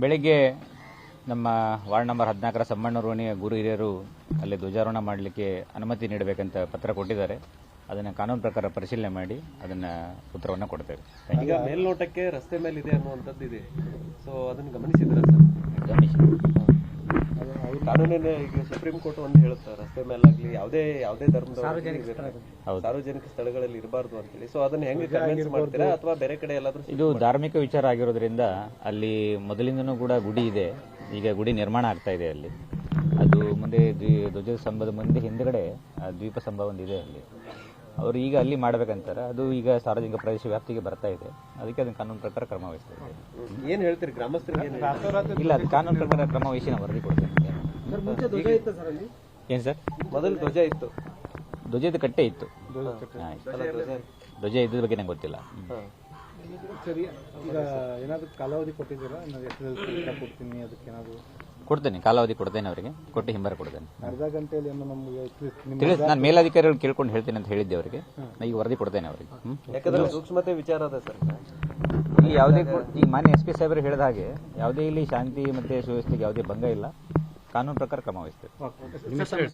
ಬೆಳಿಗ್ಗೆ ನಮ್ಮ ward number ಹದಿನಾಲ್ಕರ ಸಮ್ಮಣ್ಣ ರೋಣಿಯ ಗುರು ಹಿರಿಯರು ಅಲ್ಲಿ ಧ್ವಜಾರೋಹಣ ಮಾಡಲಿಕ್ಕೆ ಅನುಮತಿ ನೀಡಬೇಕಂತ ಪತ್ರ ಕೊಟ್ಟಿದ್ದಾರೆ. ಅದನ್ನು ಕಾನೂನು ಪ್ರಕಾರ ಪರಿಶೀಲನೆ ಮಾಡಿ ಅದನ್ನು ಉತ್ತರವನ್ನು ಕೊಡ್ತೇವೆ. ಈಗ ಮೇಲ್ನೋಟಕ್ಕೆ ರಸ್ತೆ ಮೇಲೆ ಇದೆ ಅನ್ನುವಂಥದ್ದು ಇದೆ. ಸೊ ಅದನ್ನು ಗಮನಿಸಿದ್ರೆ ಸರ್? ಗಮನಿಸಿ. ಕಾನೂನಿನ ಈಗ ಸುಪ್ರೀಂ ಕೋರ್ಟ್ ಒಂದು ಹೇಳುತ್ತೆ ರಸ್ತೆ ಮೇಲಾಗ್ಲಿ ಯಾವುದೇ ಯಾವುದೇ ಧರ್ಮದ ಸಾರ್ವಜನಿಕ ಸ್ಥಳಗಳಲ್ಲಿ ಇರಬಾರ್ದು ಅಂತೇಳಿ. ಸೊ ಅದನ್ನ ಹೆಂಗೆ ಕನ್ವಿನ್ಸ್ ಮಾಡ್ತೀರಾ ಅಥವಾ ಬೇರೆ ಕಡೆ ಎಲ್ಲಾದ್ರೂ ಇದು ಧಾರ್ಮಿಕ ವಿಚಾರ ಆಗಿರೋದ್ರಿಂದ ಅಲ್ಲಿ ಮೊದಲಿಂದನು ಕೂಡ ಗುಡಿ ಇದೆ. ಈಗ ಗುಡಿ ನಿರ್ಮಾಣ ಆಗ್ತಾ ಇದೆ ಅಲ್ಲಿ. ಅದು ಮುಂದೆ ದ್ವಿ- ಧ್ವಜ ಸ್ತಂಭದ ಮುಂದೆ ಹಿಂದ್ಗಡೆ ಆ ದ್ವೀಪ ಸ್ತಂಭ ಒಂದಿದೆ ಅಲ್ಲಿ. ಅವರು ಈಗ ಅಲ್ಲಿ ಮಾಡ್ಬೇಕಂತಾರೆ. ಅದು ಈಗ ಸಾರ್ವಜನಿಕ ಪ್ರದೇಶ ವ್ಯಾಪ್ತಿಗೆ ಬರ್ತಾ ಇದೆ. ಅದಕ್ಕೆ ಅದನ್ನ ಕಾನೂನು ಪ್ರಕಾರ ಕ್ರಮ ವಹಿಸ್ತಾರೆ ಏನ್ ಹೇಳ್ತೀರಿ? ಗ್ರಾಮಸ್ಥರಿಗೆ? ಇಲ್ಲ ಅದು ಕಾನೂನು ಪ್ರಕಾರ ಕ್ರಮ ವಹಿಸಿ ನಾವು ವರದಿ ಕೊಡ್ತೇನೆ ಏನು ಸರ್? ಮೊದಲು ಧ್ವಜ ಇತ್ತು. ಧ್ವಜದ ಕಟ್ಟೆ ಇತ್ತು. ಧ್ವಜ ಇದ್ರ ಇದ್ದ ಬಗ್ಗೆ ನಂಗೆ ಗೊತ್ತಿಲ್ಲ. ಸರಿ ಈಗ ಏನಾದ್ರು ಕಾಲಾವಧಿ ಕೊಟ್ಟಿದ್ದೀರಾ? ಎಷ್ಟು ಕೊಡ್ತೀನಿ ಅದಕ್ಕೆ ಏನಾದ್ರು? ಕೊಡ್ತೇನೆ ಕಾಲಾವಧಿ ಕೊಡ್ತೇನೆ ಅವರಿಗೆ. ಕೊಟ್ಟು ಹಿಂಬರ ಕೊಡ್ತೇನೆ. ಅರ್ಧ ಗಂಟೆಯಲ್ಲಿ ತಿಳಿಸ್ ನಾನು ಮೇಲಾಧಿಕಾರಿಗಳು ಕೇಳ್ಕೊಂಡು ಹೇಳ್ತೇನೆ ಅಂತ ಹೇಳಿದ್ದೆ ಅವರಿಗೆ. ನಾನು ಈಗ ವರದಿ ಕೊಡ್ತೇನೆ ಅವರಿಗೆ. ಯಾಕಂದ್ರೆ ಸೂಕ್ಷ್ಮತೆ ವಿಚಾರ ಅದ ಸರ್. ಇಲ್ಲಿ ಯಾವುದೇ ಈಗ ಮಾನ್ಯ ಎಸ್ ಪಿ ಸಾಹೇಬರು ಹೇಳಿದ ಹಾಗೆ ಯಾವುದೇ ಇಲ್ಲಿ ಶಾಂತಿ ಮತ್ತೆ ಸುವ್ಯವಸ್ಥೆಗೆ ಯಾವುದೇ ಭಂಗ ಇಲ್ಲ. ಕಾನೂನು ಪ್ರಕಾರ ಕ್ರಮ ವಹಿಸ್ತೇವೆ